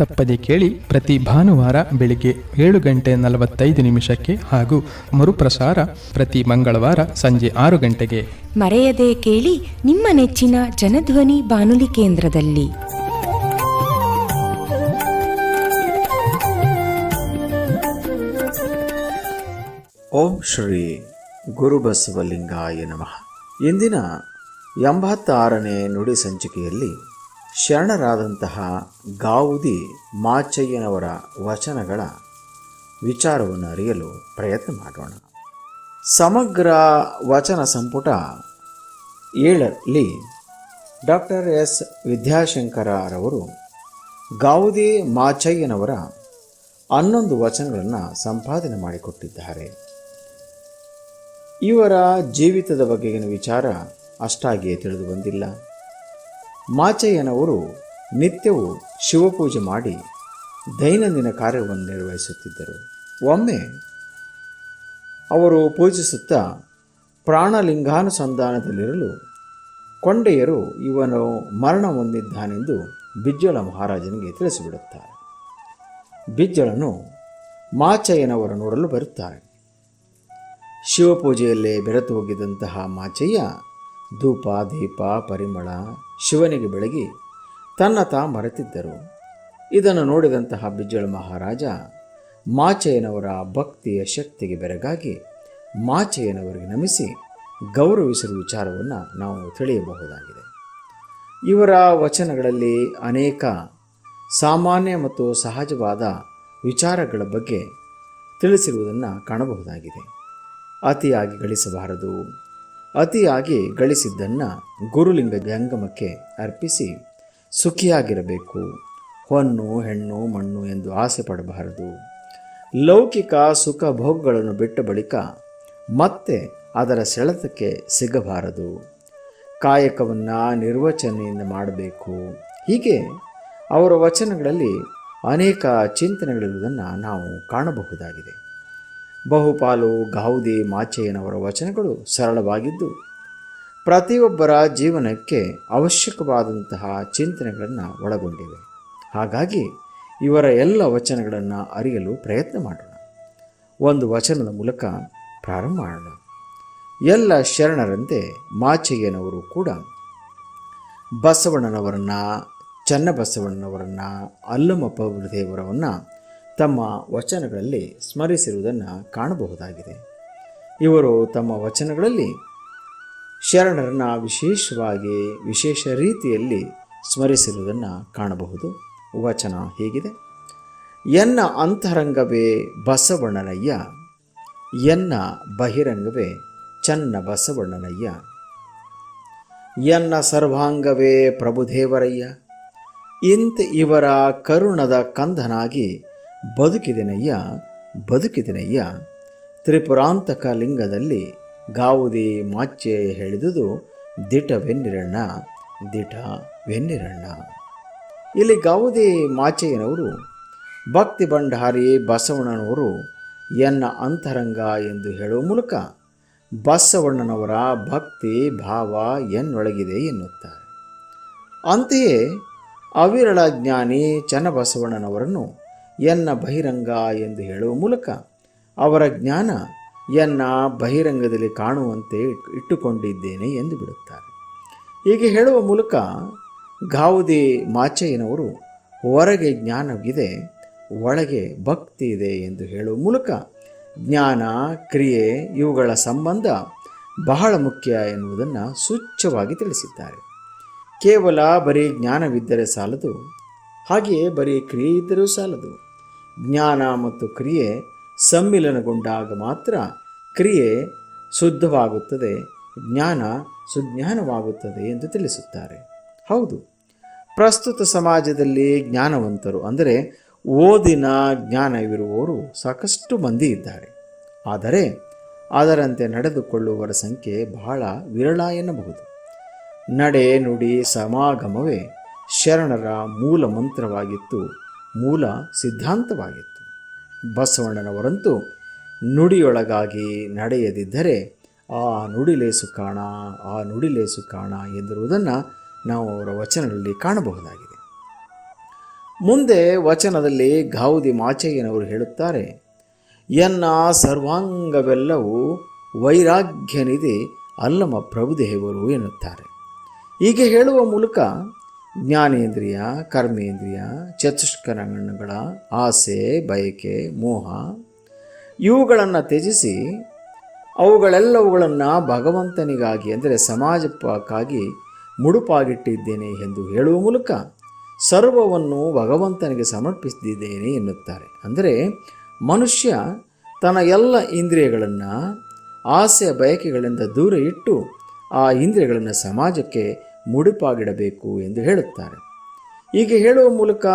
ತಪ್ಪದೆ ಕೇಳಿ ಪ್ರತಿ ಭಾನುವಾರ ಬೆಳಿಗ್ಗೆ ಏಳು ಗಂಟೆ ನಲವತ್ತೈದು ನಿಮಿಷಕ್ಕೆ ಹಾಗೂ ಮರುಪ್ರಸಾರ ಪ್ರತಿ ಮಂಗಳವಾರ ಸಂಜೆ ಆರು ಗಂಟೆಗೆ. ಮರೆಯದೆ ಕೇಳಿ ನಿಮ್ಮ ನೆಚ್ಚಿನ ಜನಧ್ವನಿ ಬಾನುಲಿ ಕೇಂದ್ರದಲ್ಲಿ. ಓಂ ಶ್ರೀ ಗುರುಬಸವಲಿಂಗಾಯ ನಮಃ. ಇಂದಿನ ಎಂಬತ್ತಾರನೇ ನುಡಿ ಸಂಚಿಕೆಯಲ್ಲಿ ಶರಣರಾದಂತಹ ಗಾವುದಿ ಮಾಚಯ್ಯನವರ ವಚನಗಳ ವಿಚಾರವನ್ನು ಅರಿಯಲು ಪ್ರಯತ್ನ ಮಾಡೋಣ. ಸಮಗ್ರ ವಚನ ಸಂಪುಟ ಏಳರಲ್ಲಿ ಡಾಕ್ಟರ್ ಎಸ್. ವಿದ್ಯಾಶಂಕರರವರು ಗಾವುದಿ ಮಾಚಯ್ಯನವರ ಹನ್ನೊಂದು ವಚನಗಳನ್ನು ಸಂಪಾದನೆ ಮಾಡಿಕೊಟ್ಟಿದ್ದಾರೆ. ಇವರ ಜೀವಿತದ ಬಗೆಗಿನ ವಿಚಾರ ಅಷ್ಟಾಗಿಯೇ ತಿಳಿದು ಬಂದಿಲ್ಲ. ಮಾಚಯ್ಯನವರು ನಿತ್ಯವೂ ಶಿವಪೂಜೆ ಮಾಡಿ ದೈನಂದಿನ ಕಾರ್ಯವನ್ನು ನಿರ್ವಹಿಸುತ್ತಿದ್ದರು. ಒಮ್ಮೆ ಅವರು ಪೂಜಿಸುತ್ತಾ ಪ್ರಾಣಲಿಂಗಾನುಸಂಧಾನದಲ್ಲಿರಲು ಕೊಂಡೆಯರು ಇವನು ಮರಣ ಹೊಂದಿದ್ದಾನೆಂದು ಬಿಜ್ಜಳ ಮಹಾರಾಜನಿಗೆ ತಿಳಿಸಿಬಿಡುತ್ತಾರೆ. ಬಿಜ್ಜಳನು ಮಾಚಯ್ಯನವರು ನೋಡಲು ಬರುತ್ತಾರೆ ಶಿವಪೂಜೆಯಲ್ಲೇ ಬೆರೆತು ಹೋಗಿದ್ದಂತಹ ಮಾಚಯ್ಯ ಧೂಪ, ದೀಪ, ಪರಿಮಳ ಶಿವನಿಗೆ ಬೆಳಗಿ ತನ್ನ ತಾ ಮರೆತಿದ್ದರು. ಇದನ್ನು ನೋಡಿದಂತಹ ಬಿಜ್ಜಳ ಮಹಾರಾಜ ಮಾಚಯ್ಯನವರ ಭಕ್ತಿಯ ಶಕ್ತಿಗೆ ಬೆರಗಾಗಿ ಮಾಚಯ್ಯನವರಿಗೆ ನಮಿಸಿ ಗೌರವಿಸಿರುವ ವಿಚಾರವನ್ನು ನಾವು ತಿಳಿಯಬಹುದಾಗಿದೆ. ಇವರ ವಚನಗಳಲ್ಲಿ ಅನೇಕ ಸಾಮಾನ್ಯ ಮತ್ತು ಸಹಜವಾದ ವಿಚಾರಗಳ ಬಗ್ಗೆ ತಿಳಿಸಿರುವುದನ್ನು ಕಾಣಬಹುದಾಗಿದೆ. ಅತಿಯಾಗಿ ಗಳಿಸಬಾರದು. ಅತಿಯಾಗಿ ಗಳಿಸಿದ್ದನ್ನು ಗುರುಲಿಂಗ ಜಂಗಮಕ್ಕೆ ಅರ್ಪಿಸಿ ಸುಖಿಯಾಗಿರಬೇಕು. ಹೊನ್ನು, ಹೆಣ್ಣು, ಮಣ್ಣು ಎಂದು ಆಸೆ ಪಡಬಾರದು. ಲೌಕಿಕ ಸುಖ ಭೋಗಗಳನ್ನು ಬಿಟ್ಟ ಬಳಿಕ ಮತ್ತೆ ಅದರ ಸೆಳೆತಕ್ಕೆ ಸಿಗಬಾರದು. ಕಾಯಕವನ್ನು ನಿರ್ವಚನೆಯಿಂದ ಮಾಡಬೇಕು. ಹೀಗೆ ಅವರ ವಚನಗಳಲ್ಲಿ ಅನೇಕ ಚಿಂತನೆಗಳಿರುವುದನ್ನು ನಾವು ಕಾಣಬಹುದಾಗಿದೆ. ಬಹುಪಾಲು ಗಾವುದಿ ಮಾಚಯ್ಯನವರ ವಚನಗಳು ಸರಳವಾಗಿದ್ದು, ಪ್ರತಿಯೊಬ್ಬರ ಜೀವನಕ್ಕೆ ಅವಶ್ಯಕವಾದಂತಹ ಚಿಂತನೆಗಳನ್ನು ಒಳಗೊಂಡಿವೆ. ಹಾಗಾಗಿ ಇವರ ಎಲ್ಲ ವಚನಗಳನ್ನು ಅರಿಯಲು ಪ್ರಯತ್ನ ಮಾಡೋಣ. ಒಂದು ವಚನದ ಮೂಲಕ ಪ್ರಾರಂಭ ಮಾಡೋಣ. ಎಲ್ಲ ಶರಣರಂತೆ ಮಾಚಯ್ಯನವರು ಕೂಡ ಬಸವಣ್ಣನವರನ್ನು, ಚನ್ನಬಸವಣ್ಣನವರನ್ನು ಅಲ್ಲಮ್ಮ ದೇವರವನ್ನು ತಮ್ಮ ವಚನಗಳಲ್ಲಿ ಸ್ಮರಿಸಿರುವುದನ್ನು ಕಾಣಬಹುದಾಗಿದೆ. ಇವರು ತಮ್ಮ ವಚನಗಳಲ್ಲಿ ಶರಣರನ್ನು ವಿಶೇಷವಾಗಿ, ವಿಶೇಷ ರೀತಿಯಲ್ಲಿ ಸ್ಮರಿಸಿರುವುದನ್ನು ಕಾಣಬಹುದು. ವಚನ ಹೀಗಿದೆ. ಎನ್ನ ಅಂತರಂಗವೇ ಬಸವಣ್ಣನಯ್ಯ, ಎನ್ನ ಬಹಿರಂಗವೇ ಚನ್ನ ಬಸವಣ್ಣನಯ್ಯ, ಎನ್ನ ಸರ್ವಾಂಗವೇ ಪ್ರಭುದೇವರಯ್ಯ, ಇಂತ ಇವರ ಕರುಣದ ಕಂದನಾಗಿ ಬದುಕಿದೆನಯ್ಯ ಬದುಕಿದೆನಯ್ಯ. ತ್ರಿಪುರಾಂತಕ ಲಿಂಗದಲ್ಲಿ ಗಾವುದಿ ಮಾಚೆ ಹೇಳಿದುದು ದಿಟವೆನ್ನಿರಣ್ಣ ದಿಟವೆನ್ನಿರಣ್ಣ. ಇಲ್ಲಿ ಗಾವುದಿ ಮಾಚೆಯನವರು ಭಕ್ತಿ ಭಂಡಾರಿ ಬಸವಣ್ಣನವರು ಎನ್ನ ಅಂತರಂಗ ಎಂದು ಹೇಳುವ ಮೂಲಕ ಬಸವಣ್ಣನವರ ಭಕ್ತಿ ಭಾವ ಎನ್ನೊಳಗಿದೆ ಎನ್ನುತ್ತಾರೆ. ಅಂತೆಯೇ ಅವಿರಳ ಜ್ಞಾನಿ ಚನ್ನಬಸವಣ್ಣನವರನ್ನು ಎನ್ನ ಬಹಿರಂಗ ಎಂದು ಹೇಳುವ ಮೂಲಕ ಅವರ ಜ್ಞಾನ ಎನ್ನ ಬಹಿರಂಗದಲ್ಲಿ ಕಾಣುವಂತೆ ಇಟ್ಟುಕೊಂಡಿದ್ದೇನೆ ಎಂದು ಬಿಡುತ್ತಾರೆ. ಹೀಗೆ ಹೇಳುವ ಮೂಲಕ ಗಾವುದಿ ಮಾಚಯ್ಯನವರು ಹೊರಗೆ ಜ್ಞಾನವಿದೆ, ಒಳಗೆ ಭಕ್ತಿ ಇದೆ ಎಂದು ಹೇಳುವ ಮೂಲಕ ಜ್ಞಾನ, ಕ್ರಿಯೆ ಇವುಗಳ ಸಂಬಂಧ ಬಹಳ ಮುಖ್ಯ ಎನ್ನುವುದನ್ನು ಸೂಚ್ಯವಾಗಿ ತಿಳಿಸಿದ್ದಾರೆ. ಕೇವಲ ಬರೀ ಜ್ಞಾನವಿದ್ದರೆ ಸಾಲದು, ಹಾಗೆಯೇ ಬರೀ ಕ್ರಿಯೆ ಇದ್ದರೂ ಸಾಲದು. ಜ್ಞಾನ ಮತ್ತು ಕ್ರಿಯೆ ಸಮ್ಮಿಲನಗೊಂಡಾಗ ಮಾತ್ರ ಕ್ರಿಯೆ ಶುದ್ಧವಾಗುತ್ತದೆ, ಜ್ಞಾನ ಸುಜ್ಞಾನವಾಗುತ್ತದೆ ಎಂದು ತಿಳಿಸುತ್ತಾರೆ. ಹೌದು, ಪ್ರಸ್ತುತ ಸಮಾಜದಲ್ಲಿ ಜ್ಞಾನವಂತರು ಅಂದರೆ ಓದಿನ ಜ್ಞಾನವಿರುವವರು ಸಾಕಷ್ಟು ಮಂದಿ ಇದ್ದಾರೆ. ಆದರೆ ಅದರಂತೆ ನಡೆದುಕೊಳ್ಳುವವರ ಸಂಖ್ಯೆ ಬಹಳ ವಿರಳ ಎನ್ನಬಹುದು. ನಡೆ ನುಡಿ ಸಮಾಗಮವೇ ಶರಣರ ಮೂಲ ಮಂತ್ರವಾಗಿತ್ತು. ಮೂಲ ಸಿದ್ಧಾಂತವಾಗಿತ್ತು. ಬಸವಣ್ಣನವರಂತೂ ನುಡಿಯೊಳಗಾಗಿ ನಡೆಯದಿದ್ದರೆ, ಆ ನುಡಿಲೇಸು ಕಾಣ, ಆ ನುಡಿಲೇಸು ಕಾಣ ಎಂದಿರುವುದನ್ನು ನಾವು ಅವರ ವಚನಗಳಲ್ಲಿ ಕಾಣಬಹುದಾಗಿದೆ. ಮುಂದೆ ವಚನದಲ್ಲಿ ಗಾವುದಿ ಮಾಚಯ್ಯನವರು ಹೇಳುತ್ತಾರೆ, ಎನ್ನ ಸರ್ವಾಂಗವೆಲ್ಲವೂ ವೈರಾಗ್ಯನಿದೆ ಅಲ್ಲಮ ಪ್ರಭುದೇವರು ಎನ್ನುತ್ತಾರೆ. ಹೀಗೆ ಹೇಳುವ ಮೂಲಕ ಜ್ಞಾನೇಂದ್ರಿಯ, ಕರ್ಮೇಂದ್ರಿಯ ಚತುಷ್ಕರಣಗಳ ಆಸೆ, ಬಯಕೆ, ಮೋಹ, ಇವುಗಳನ್ನು ತ್ಯಜಿಸಿ ಅವುಗಳೆಲ್ಲವುಗಳನ್ನು ಭಗವಂತನಿಗಾಗಿ ಅಂದರೆ ಸಮಾಜಕ್ಕಾಗಿ ಮುಡುಪಾಗಿಟ್ಟಿದ್ದೇನೆ ಎಂದು ಹೇಳುವ ಮೂಲಕ ಸರ್ವವನ್ನು ಭಗವಂತನಿಗೆ ಸಮರ್ಪಿಸಿದ್ದೇನೆ ಎನ್ನುತ್ತಾರೆ. ಅಂದರೆ ಮನುಷ್ಯ ತನ್ನ ಎಲ್ಲ ಇಂದ್ರಿಯಗಳನ್ನು, ಆಸೆ, ಬಯಕೆಗಳಿಂದ ದೂರ ಇಟ್ಟು ಆ ಇಂದ್ರಿಯಗಳನ್ನು ಸಮಾಜಕ್ಕೆ ಮುಡಿಪಾಗಿಡಬೇಕು ಎಂದು ಹೇಳುತ್ತಾರೆ. ಹೀಗೆ ಹೇಳುವ ಮೂಲಕ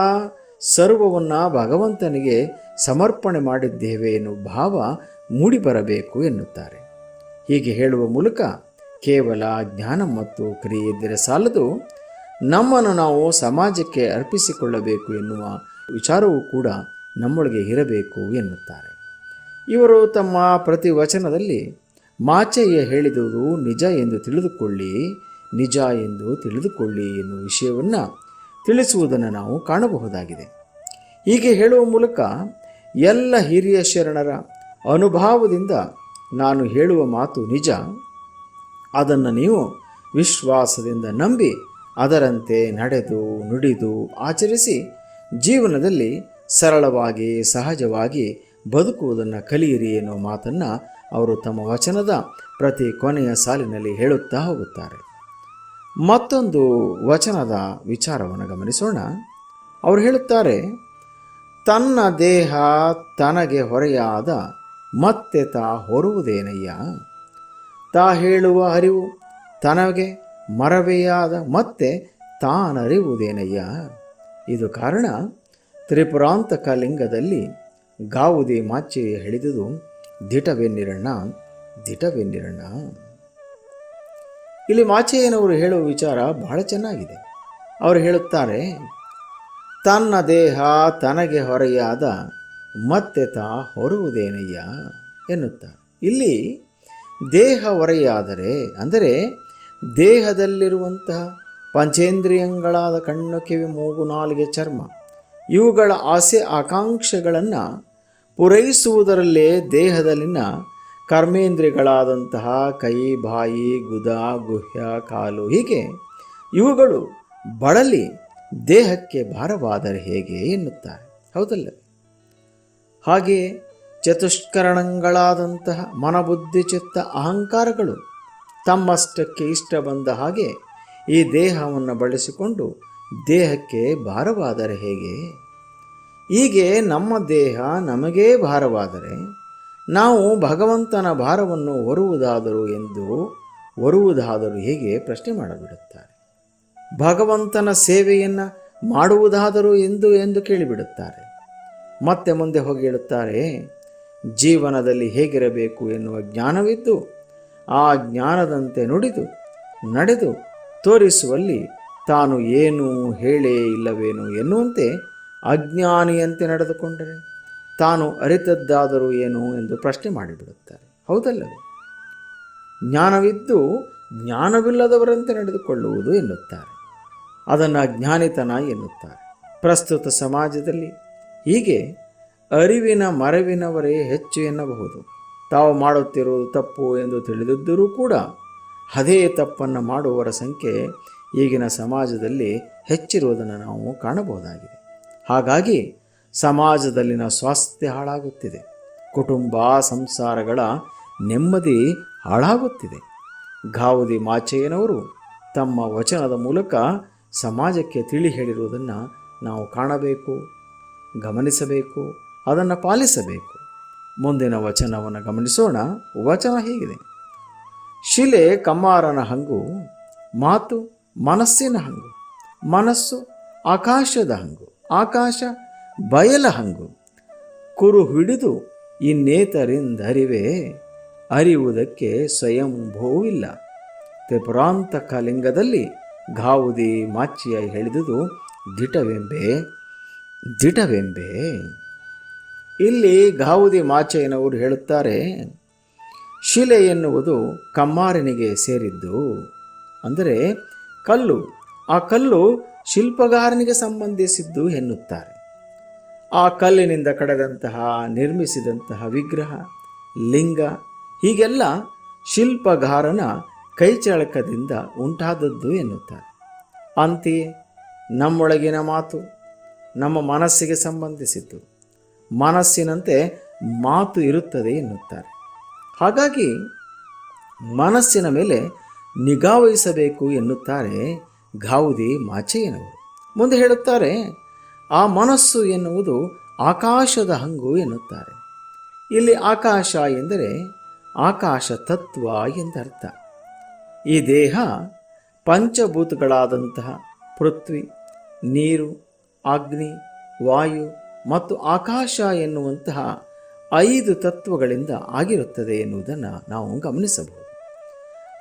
ಸರ್ವವನ್ನು ಭಗವಂತನಿಗೆ ಸಮರ್ಪಣೆ ಮಾಡಿದ್ದೇವೆ ಎನ್ನುವ ಭಾವ ಮೂಡಿಬರಬೇಕು ಎನ್ನುತ್ತಾರೆ. ಹೀಗೆ ಹೇಳುವ ಮೂಲಕ ಕೇವಲ ಜ್ಞಾನ ಮತ್ತು ಕ್ರಿಯೆ ಇದ್ದರೆ ಸಾಲದು, ನಮ್ಮನ್ನು ನಾವು ಸಮಾಜಕ್ಕೆ ಅರ್ಪಿಸಿಕೊಳ್ಳಬೇಕು ಎನ್ನುವ ವಿಚಾರವೂ ಕೂಡ ನಮ್ಮೊಳಗೆ ಇರಬೇಕು ಎನ್ನುತ್ತಾರೆ. ಇವರು ತಮ್ಮ ಪ್ರತಿ ವಚನದಲ್ಲಿ ಮಾಚಯ್ಯ ಹೇಳಿದುದು ನಿಜ ಎಂದು ತಿಳಿದುಕೊಳ್ಳಿ ನಿಜ ಎಂದು ತಿಳಿದುಕೊಳ್ಳಿ ಎನ್ನುವ ವಿಷಯವನ್ನು ತಿಳಿಸುವುದನ್ನು ನಾವು ಕಾಣಬಹುದಾಗಿದೆ. ಹೀಗೆ ಹೇಳುವ ಮೂಲಕ ಎಲ್ಲ ಹಿರಿಯ ಶರಣರ ಅನುಭವದಿಂದ ನಾನು ಹೇಳುವ ಮಾತು ನಿಜ. ಅದನ್ನು ನೀವು ವಿಶ್ವಾಸದಿಂದ ನಂಬಿ ಅದರಂತೆ ನಡೆದು, ನುಡಿದು, ಆಚರಿಸಿ ಜೀವನದಲ್ಲಿ ಸರಳವಾಗಿ, ಸಹಜವಾಗಿ ಬದುಕುವುದನ್ನು ಕಲಿಯಿರಿ ಎನ್ನುವ ಮಾತನ್ನು ಅವರು ತಮ್ಮ ವಚನದ ಪ್ರತಿ ಕೊನೆಯ ಸಾಲಿನಲ್ಲಿ ಹೇಳುತ್ತಾ ಹೋಗುತ್ತಾರೆ. ಮತ್ತೊಂದು ವಚನದ ವಿಚಾರವನ್ನು ಗಮನಿಸೋಣ. ಅವರು ಹೇಳುತ್ತಾರೆ, ತನ್ನ ದೇಹ ತನಗೆ ಹೊರೆಯಾದ ಮತ್ತೆ ತಾ ಹೊರುವುದೇನಯ್ಯ? ತಾ ಹೇಳುವ ಅರಿವು ತನಗೆ ಮರವೆಯಾದ ಮತ್ತೆ ತಾನರಿವುದೇನಯ್ಯ? ಇದು ಕಾರಣ ತ್ರಿಪುರಾಂತಕ ಲಿಂಗದಲ್ಲಿ ಗಾವುದಿ ಮಾಚಿ ಹೇಳಿದುದು, ದಿಟವೆನ್ನಿರಣ್ಣ ದಿಟವೆನ್ನಿರಣ್ಣ. ಇಲ್ಲಿ ಮಾಚಯ್ಯನವರು ಹೇಳುವ ವಿಚಾರ ಬಹಳ ಚೆನ್ನಾಗಿದೆ. ಅವರು ಹೇಳುತ್ತಾರೆ, ತನ್ನ ದೇಹ ತನಗೆ ಹೊರೆಯಾದ ಮತ್ತೆ ತಾ ಹೊರುವುದೇನಯ್ಯ? ಎನ್ನುತ್ತಾರೆ. ಇಲ್ಲಿ ದೇಹ ಹೊರೆಯಾದರೆ, ಅಂದರೆ ದೇಹದಲ್ಲಿರುವಂತಹ ಪಂಚೇಂದ್ರಿಯಗಳಾದ ಕಣ್ಣು, ಕಿವಿ, ಮೂಗು, ನಾಲಿಗೆ, ಚರ್ಮ, ಇವುಗಳ ಆಸೆ, ಆಕಾಂಕ್ಷೆಗಳನ್ನು ಪೂರೈಸುವುದರಲ್ಲೇ ದೇಹದಲ್ಲಿನ ಕರ್ಮೇಂದ್ರಿಯಗಳಾದಂತಹ ಕೈ, ಬಾಯಿ, ಗುದ, ಗುಹ್ಯ, ಕಾಲು ಹೀಗೆ ಇವುಗಳು ಬಳಲಿ ದೇಹಕ್ಕೆ ಭಾರವಾದರೆ ಹೇಗೆ ಎನ್ನುತ್ತಾರೆ. ಹೌದಲ್ಲ? ಹಾಗೆ ಚತುಷ್ಕರಣಗಳಾದಂತಹ ಮನಬುದ್ಧಿ ಚಿತ್ತ ಅಹಂಕಾರಗಳು ತಮ್ಮಷ್ಟಕ್ಕೆ ಇಷ್ಟ ಬಂದ ಹಾಗೆ ಈ ದೇಹವನ್ನು ಬಳಸಿಕೊಂಡು ದೇಹಕ್ಕೆ ಭಾರವಾದರೆ ಹೇಗೆ? ಹೀಗೆ ನಮ್ಮ ದೇಹ ನಮಗೇ ಭಾರವಾದರೆ ನಾವು ಭಗವಂತನ ಭಾರವನ್ನು ಹೊರುವುದಾದರೂ ಎಂದು ಹೊರುವುದಾದರೂ ಹೇಗೆ ಪ್ರಶ್ನೆ ಮಾಡಿಬಿಡುತ್ತಾರೆ. ಭಗವಂತನ ಸೇವೆಯನ್ನು ಮಾಡುವುದಾದರೂ ಎಂದು ಎಂದು ಕೇಳಿಬಿಡುತ್ತಾರೆ. ಮತ್ತೆ ಮುಂದೆ ಹೋಗಿ ಹೇಳುತ್ತಾರೆ, ಜೀವನದಲ್ಲಿ ಹೇಗಿರಬೇಕು ಎನ್ನುವ ಜ್ಞಾನವಿದ್ದು, ಆ ಜ್ಞಾನದಂತೆ ನುಡಿದು, ನಡೆದು ತೋರಿಸುವಲ್ಲಿ ತಾನು ಏನು ಹೇಳೇ ಇಲ್ಲವೇನು ಎನ್ನುವಂತೆ ಅಜ್ಞಾನಿಯಂತೆ ನಡೆದುಕೊಂಡರೆ? ತಾನು ಅರಿತದ್ದಾದರೂ ಏನು ಎಂದು ಪ್ರಶ್ನೆ ಮಾಡಿಬಿಡುತ್ತಾರೆ. ಹೌದಲ್ಲವೇ? ಜ್ಞಾನವಿದ್ದು ಜ್ಞಾನವಿಲ್ಲದವರಂತೆ ನಡೆದುಕೊಳ್ಳುವುದು ಎನ್ನುತ್ತಾರೆ. ಅದನ್ನು ಜ್ಞಾನಿತನ ಎನ್ನುತ್ತಾರೆ. ಪ್ರಸ್ತುತ ಸಮಾಜದಲ್ಲಿ ಹೀಗೆ ಅರಿವಿನ ಮರವಿನವರೇ ಹೆಚ್ಚು ಎನ್ನಬಹುದು. ತಾವು ಮಾಡುತ್ತಿರುವುದು ತಪ್ಪು ಎಂದು ತಿಳಿದಿದ್ದರೂ ಕೂಡ ಅದೇ ತಪ್ಪನ್ನು ಮಾಡುವವರ ಸಂಖ್ಯೆ ಈಗಿನ ಸಮಾಜದಲ್ಲಿ ಹೆಚ್ಚಿರುವುದನ್ನು ನಾವು ಕಾಣಬಹುದಾಗಿದೆ. ಹಾಗಾಗಿ ಸಮಾಜದಲ್ಲಿನ ಸ್ವಾಸ್ಥ್ಯ ಹಾಳಾಗುತ್ತಿದೆ. ಕುಟುಂಬ, ಸಂಸಾರಗಳ ನೆಮ್ಮದಿ ಹಾಳಾಗುತ್ತಿದೆ. ಗಾವುದಿ ಮಾಚಯ್ಯನವರು ತಮ್ಮ ವಚನದ ಮೂಲಕ ಸಮಾಜಕ್ಕೆ ತಿಳಿ ಹೇಳಿರುವುದನ್ನು ನಾವು ಕಾಣಬೇಕು, ಗಮನಿಸಬೇಕು, ಅದನ್ನು ಪಾಲಿಸಬೇಕು. ಮುಂದಿನ ವಚನವನ್ನು ಗಮನಿಸೋಣ. ವಚನ ಹೀಗಿದೆ. ಶಿಲೆ ಕಮ್ಮಾರನ ಹಂಗು, ಮಾತು ಮನಸ್ಸಿನ ಹಂಗು, ಮನಸ್ಸು ಆಕಾಶದ ಹಂಗು, ಆಕಾಶ ಬಯಲ ಹಂಗು ಕುರು ಹಿಡಿದು ಇನ್ನೇತರಿಂದರಿವೆ, ಅರಿಯುವುದಕ್ಕೆ ಸ್ವಯಂಭೂವಿಲ್ಲ. ತ್ರಿಪುರಾಂತಕ ಲಿಂಗದಲ್ಲಿ ಗಾವುದಿ ಮಾಚಿಯ ಹೇಳಿದುದು ದಿಟವೆಂಬೆ ದಿಟವೆಂಬೆ. ಇಲ್ಲಿ ಗಾವುದಿ ಮಾಚಯ್ಯನವರು ಹೇಳುತ್ತಾರೆ, ಶಿಲೆ ಎನ್ನುವುದು ಕಮ್ಮಾರನಿಗೆ ಸೇರಿದ್ದು. ಅಂದರೆ ಕಲ್ಲು, ಆ ಕಲ್ಲು ಶಿಲ್ಪಗಾರನಿಗೆ ಸಂಬಂಧಿಸಿದ್ದು ಎನ್ನುತ್ತಾರೆ. ಆ ಕಲ್ಲಿನಿಂದ ಕಡೆದಂತಹ, ನಿರ್ಮಿಸಿದಂತಹ ವಿಗ್ರಹ, ಲಿಂಗ, ಹೀಗೆಲ್ಲ ಶಿಲ್ಪಗಾರನ ಕೈಚಳಕದಿಂದ ಉಂಟಾದದ್ದು ಎನ್ನುತ್ತಾರೆ. ಅಂತೆಯೇ ನಮ್ಮೊಳಗಿನ ಮಾತು ನಮ್ಮ ಮನಸ್ಸಿಗೆ ಸಂಬಂಧಿಸಿದ್ದು, ಮನಸ್ಸಿನಂತೆ ಮಾತು ಇರುತ್ತದೆ ಎನ್ನುತ್ತಾರೆ. ಹಾಗಾಗಿ ಮನಸ್ಸಿನ ಮೇಲೆ ನಿಗಾವಹಿಸಬೇಕು ಎನ್ನುತ್ತಾರೆ ಗಾವುದಿ ಮಾಚೆಯನವರು ಮುಂದೆ ಹೇಳುತ್ತಾರೆ ಆ ಮನಸ್ಸು ಎನ್ನುವುದು ಆಕಾಶದ ಹಂಗು ಎನ್ನುತ್ತಾರೆ. ಇಲ್ಲಿ ಆಕಾಶ ಎಂದರೆ ಆಕಾಶ ತತ್ವ ಎಂದರ್ಥ. ಈ ದೇಹ ಪಂಚಭೂತಗಳಾದಂತಹ ಪೃಥ್ವಿ, ನೀರು, ಅಗ್ನಿ, ವಾಯು ಮತ್ತು ಆಕಾಶ ಎನ್ನುವಂತಹ ಐದು ತತ್ವಗಳಿಂದ ಆಗಿರುತ್ತದೆ ಎನ್ನುವುದನ್ನು ನಾವು ಗಮನಿಸಬಹುದು.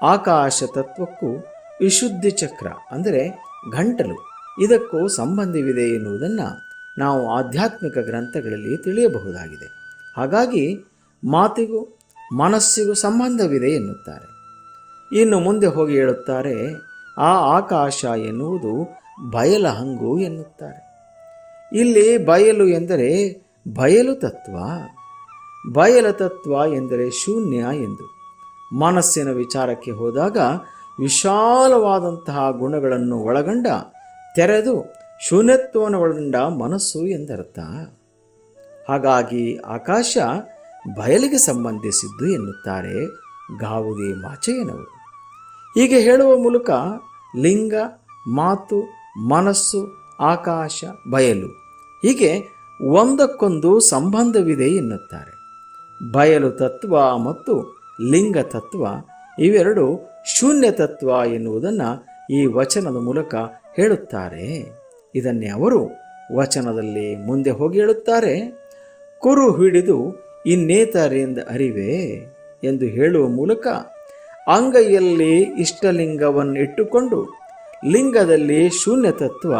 ಆಕಾಶ ತತ್ವಕ್ಕೂ ವಿಶುದ್ಧಿ ಚಕ್ರ ಅಂದರೆ ಗಂಟಲು. ಇದಕ್ಕೂ ಸಂಬಂಧವಿದೆ ಎನ್ನುವುದನ್ನು ನಾವು ಆಧ್ಯಾತ್ಮಿಕ ಗ್ರಂಥಗಳಲ್ಲಿ ತಿಳಿಯಬಹುದಾಗಿದೆ. ಹಾಗಾಗಿ ಮಾತಿಗೂ ಮನಸ್ಸಿಗೂ ಸಂಬಂಧವಿದೆ ಎನ್ನುತ್ತಾರೆ. ಇನ್ನು ಮುಂದೆ ಹೋಗಿ ಹೇಳುತ್ತಾರೆ, ಆ ಆಕಾಶ ಎನ್ನುವುದು ಬಯಲ ಹಂಗು ಎನ್ನುತ್ತಾರೆ. ಇಲ್ಲಿ ಬಯಲು ಎಂದರೆ ಬಯಲು ತತ್ವ, ಬಯಲ ತತ್ವ ಎಂದರೆ ಶೂನ್ಯ ಎಂದು. ಮನಸ್ಸಿನ ವಿಚಾರಕ್ಕೆ ಹೋದಾಗ ವಿಶಾಲವಾದಂತಹ ಗುಣಗಳನ್ನು ಒಳಗೊಂಡ ತೆರೆದು ಶೂನ್ಯತ್ವವನ್ನು ಒಳಗೊಂಡ ಮನಸ್ಸು ಎಂದರ್ಥ. ಹಾಗಾಗಿ ಆಕಾಶ ಬಯಲಿಗೆ ಸಂಬಂಧಿಸಿದ್ದು ಎನ್ನುತ್ತಾರೆ ಗಾವುದಿ ಮಾಚಯ್ಯನವರು ಹೀಗೆ ಹೇಳುವ ಮೂಲಕ ಲಿಂಗ, ಮಾತು, ಮನಸ್ಸು, ಆಕಾಶ, ಬಯಲು ಹೀಗೆ ಒಂದಕ್ಕೊಂದು ಸಂಬಂಧವಿದೆ ಎನ್ನುತ್ತಾರೆ. ಬಯಲು ತತ್ವ ಮತ್ತು ಲಿಂಗ ತತ್ವ ಇವೆರಡು ಶೂನ್ಯ ತತ್ವ ಎನ್ನುವುದನ್ನು ಈ ವಚನದ ಮೂಲಕ ಹೇಳುತ್ತಾರೆ. ಇದನ್ನೇ ಅವರು ವಚನದಲ್ಲಿ ಮುಂದೆ ಹೋಗಿ ಹೇಳುತ್ತಾರೆ. ಕುರು ಹಿಡಿದು ಇನ್ನೇತರಿಂದ ಅರಿವೆ ಎಂದು ಹೇಳುವ ಮೂಲಕ ಅಂಗೈಯಲ್ಲಿ ಇಷ್ಟಲಿಂಗವನ್ನು ಇಟ್ಟುಕೊಂಡು ಲಿಂಗದಲ್ಲಿ ಶೂನ್ಯ ತತ್ವ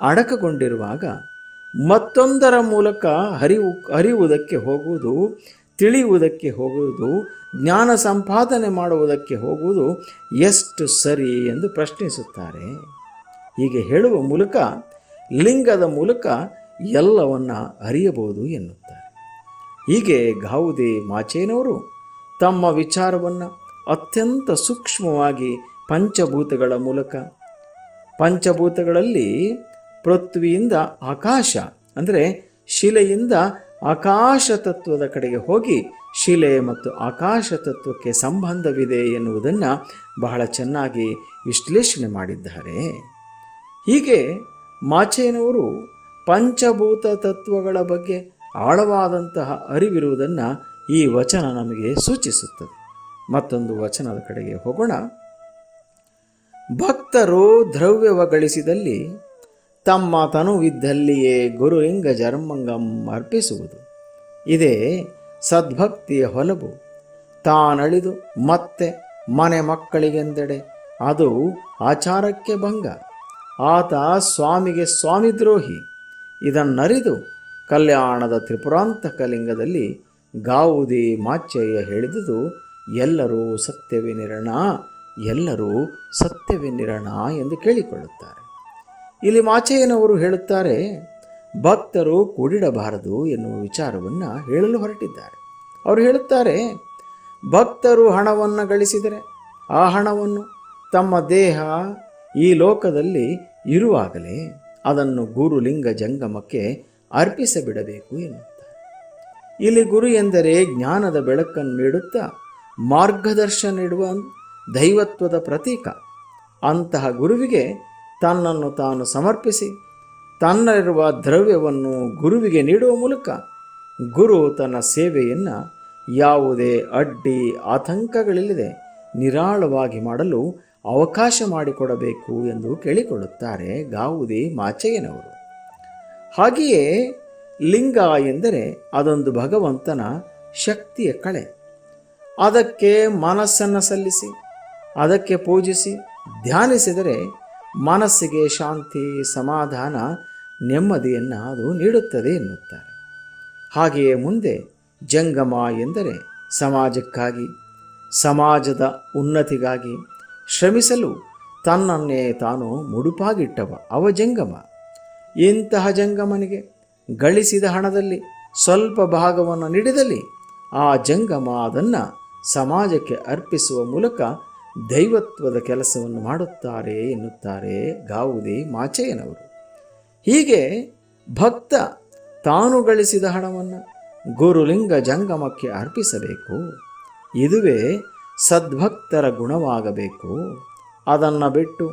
ಅಡಕಗೊಂಡಿರುವಾಗ ಮತ್ತೊಂದರ ಮೂಲಕ ಹರಿವು ಅರಿಯುವುದಕ್ಕೆ ಹೋಗುವುದು, ತಿಳಿಯುವುದಕ್ಕೆ ಹೋಗುವುದು, ಜ್ಞಾನ ಸಂಪಾದನೆ ಮಾಡುವುದಕ್ಕೆ ಹೋಗುವುದು ಎಷ್ಟು ಸರಿ ಎಂದು ಪ್ರಶ್ನಿಸುತ್ತಾರೆ. ಹೀಗೆ ಹೇಳುವ ಮೂಲಕ ಲಿಂಗದ ಮೂಲಕ ಎಲ್ಲವನ್ನ ಅರಿಯಬಹುದು ಎನ್ನುತ್ತಾರೆ. ಹೀಗೆ ಗಾವುದೆ ಮಾಚೇನವರು ತಮ್ಮ ವಿಚಾರವನ್ನು ಅತ್ಯಂತ ಸೂಕ್ಷ್ಮವಾಗಿ ಪಂಚಭೂತಗಳ ಮೂಲಕ, ಪಂಚಭೂತಗಳಲ್ಲಿ ಪೃಥ್ವಿಯಿಂದ ಆಕಾಶ, ಅಂದರೆ ಶಿಲೆಯಿಂದ ಆಕಾಶ ತತ್ವದ ಕಡೆಗೆ ಹೋಗಿ ಶಿಲೆ ಮತ್ತು ಆಕಾಶ ತತ್ವಕ್ಕೆ ಸಂಬಂಧವಿದೆ ಎನ್ನುವುದನ್ನು ಬಹಳ ಚೆನ್ನಾಗಿ ವಿಶ್ಲೇಷಣೆ ಮಾಡಿದ್ದಾರೆ. ಹೀಗೆ ಮಾಚೇನವರು ಪಂಚಭೂತ ತತ್ವಗಳ ಬಗ್ಗೆ ಆಳವಾದಂತಹ ಅರಿವಿರುವುದನ್ನು ಈ ವಚನ ನಮಗೆ ಸೂಚಿಸುತ್ತದೆ. ಮತ್ತೊಂದು ವಚನದ ಕಡೆಗೆ ಹೋಗೋಣ. ಭಕ್ತರು ದ್ರವ್ಯವ ಗಳಿಸಿದಲ್ಲಿ ತಮ್ಮ ತನುವಿದ್ದಲ್ಲಿಯೇ ಗುರುಲಿಂಗ ಜರ್ಮಂಗಂ ಅರ್ಪಿಸುವುದು. ಇದೇ ಸದ್ಭಕ್ತಿಯ ಹೊಲಬು ತಾನಳಿದು ಮತ್ತೆ ಮನೆ ಮಕ್ಕಳಿಗೆಂದೆಡೆ ಅದು ಆಚಾರಕ್ಕೆ ಭಂಗ. ಆತ ಸ್ವಾಮಿಗೆ ಸ್ವಾಮಿದ್ರೋಹಿ. ಇದನ್ನರಿದು ಕಲ್ಯಾಣದ ತ್ರಿಪುರಾಂತಕಲಿಂಗದಲ್ಲಿ ಗಾವುದಿ ಮಾಚಯ್ಯ ಹೇಳಿದುದು, ಎಲ್ಲರೂ ಸತ್ಯವಿನಿರಣ ಎಲ್ಲರೂ ಸತ್ಯವಿನಿರಣ ಎಂದು ಕೇಳಿಕೊಳ್ಳುತ್ತಾರೆ. ಇಲ್ಲಿ ಮಾಚಯ್ಯನವರು ಹೇಳುತ್ತಾರೆ, ಭಕ್ತರು ಕೂಡಿಡಬಾರದು ಎನ್ನುವ ವಿಚಾರವನ್ನು ಹೇಳಲು ಹೊರಟಿದ್ದಾರೆ. ಅವರು ಹೇಳುತ್ತಾರೆ, ಭಕ್ತರು ಹಣವನ್ನು ಗಳಿಸಿದರೆ ಆ ಹಣವನ್ನು ತಮ್ಮ ದೇಹ ಈ ಲೋಕದಲ್ಲಿ ಇರುವಾಗಲೇ ಅದನ್ನು ಗುರುಲಿಂಗ ಜಂಗಮಕ್ಕೆ ಅರ್ಪಿಸಬಿಡಬೇಕು ಎನ್ನುತ್ತಾರೆ. ಇಲ್ಲಿ ಗುರು ಎಂದರೆ ಜ್ಞಾನದ ಬೆಳಕನ್ನು ನೀಡುತ್ತಾ ಮಾರ್ಗದರ್ಶನ ನೀಡುವ ದೈವತ್ವದ ಪ್ರತೀಕ. ಅಂತಹ ಗುರುವಿಗೆ ತನ್ನನ್ನು ತಾನು ಸಮರ್ಪಿಸಿ, ತನ್ನಲ್ಲಿರುವ ದ್ರವ್ಯವನ್ನು ಗುರುವಿಗೆ ನೀಡುವ ಮೂಲಕ ಗುರು ತನ್ನ ಸೇವೆಯನ್ನು ಯಾವುದೇ ಅಡ್ಡಿ ಆತಂಕಗಳಿಲ್ಲದೆ ನಿರಾಳವಾಗಿ ಮಾಡಲು ಅವಕಾಶ ಮಾಡಿಕೊಡಬೇಕು ಎಂದು ಕೇಳಿಕೊಳ್ಳುತ್ತಾರೆ ಗಾವುದಿ ಮಾಚಯ್ಯನವರು. ಹಾಗೆಯೇ ಲಿಂಗ ಎಂದರೆ ಅದೊಂದು ಭಗವಂತನ ಶಕ್ತಿಯ ಕಳೆ. ಅದಕ್ಕೆ ಮನಸ್ಸನ್ನು ಸಲ್ಲಿಸಿ, ಅದಕ್ಕೆ ಪೂಜಿಸಿ, ಧ್ಯಾನಿಸಿದರೆ ಮನಸ್ಸಿಗೆ ಶಾಂತಿ, ಸಮಾಧಾನ, ನೆಮ್ಮದಿಯನ್ನು ಅದು ನೀಡುತ್ತದೆ ಎನ್ನುತ್ತಾರೆ. ಹಾಗೆಯೇ ಮುಂದೆ ಜಂಗಮ ಎಂದರೆ ಸಮಾಜಕ್ಕಾಗಿ, ಸಮಾಜದ ಉನ್ನತಿಗಾಗಿ ಶ್ರಮಿಸಲು ತನ್ನನ್ನೇ ತಾನು ಮುಡುಪಾಗಿಟ್ಟವ. ಅವ ಜಂಗಮ. ಇಂತಹ ಜಂಗಮನಿಗೆ ಗಳಿಸಿದ ಹಣದಲ್ಲಿ ಸ್ವಲ್ಪ ಭಾಗವನ್ನು ನೀಡಿದಲ್ಲಿ ಆ ಜಂಗಮ ಅದನ್ನು ಸಮಾಜಕ್ಕೆ ಅರ್ಪಿಸುವ ಮೂಲಕ ದೈವತ್ವದ ಕೆಲಸವನ್ನು ಮಾಡುತ್ತಾರೆ ಎನ್ನುತ್ತಾರೆ ಗಾವುದಿ ಮಾಚಯ್ಯನವರು. ಹೀಗೆ ಭಕ್ತ ತಾನು ಗಳಿಸಿದ ಹಣವನ್ನು ಗುರುಲಿಂಗ ಜಂಗಮಕ್ಕೆ ಅರ್ಪಿಸಬೇಕು. ಇದುವೇ ಸದ್ಭಕ್ತರ ಗುಣವಾಗಬೇಕು. ಅದನ್ನು ಬಿಟ್ಟು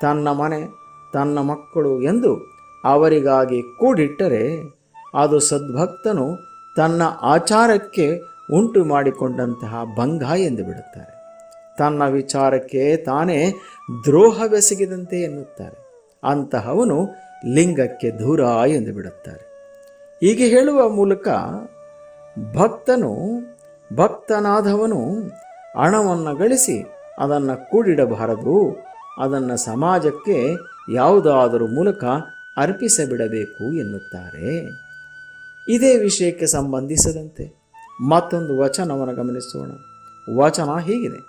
ತನ್ನ ಮನೆ, ತನ್ನ ಮಕ್ಕಳು ಎಂದು ಅವರಿಗಾಗಿ ಕೂಡಿಟ್ಟರೆ ಅದು ಸದ್ಭಕ್ತನು ತನ್ನ ಆಚಾರಕ್ಕೆ ಉಂಟು ಮಾಡಿಕೊಂಡಂತಹ ಭಂಗ ಎಂದು ಬಿಡುತ್ತಾರೆ. ತನ್ನ ವಿಚಾರಕ್ಕೆ ತಾನೇ ದ್ರೋಹವೆಸಗಿದಂತೆ ಎನ್ನುತ್ತಾರೆ. ಅಂತಹವನು ಲಿಂಗಕ್ಕೆ ದೂರ ಎಂದು ಬಿಡುತ್ತಾರೆ. ಹೀಗೆ ಹೇಳುವ ಮೂಲಕ ಭಕ್ತನು, ಭಕ್ತನಾದವನು ಹಣವನ್ನು ಗಳಿಸಿ ಅದನ್ನು ಕೂಡಿಡಬಾರದು. ಅದನ್ನು ಸಮಾಜಕ್ಕೆ ಯಾವುದಾದರೂ ಮೂಲಕ ಅರ್ಪಿಸಬಿಡಬೇಕು ಎನ್ನುತ್ತಾರೆ. ಇದೇ ವಿಷಯಕ್ಕೆ ಸಂಬಂಧಿಸಿದಂತೆ ಮತ್ತೊಂದು ವಚನವನ್ನು ಗಮನಿಸೋಣ. ವಚನ ಹೀಗಿದೆ.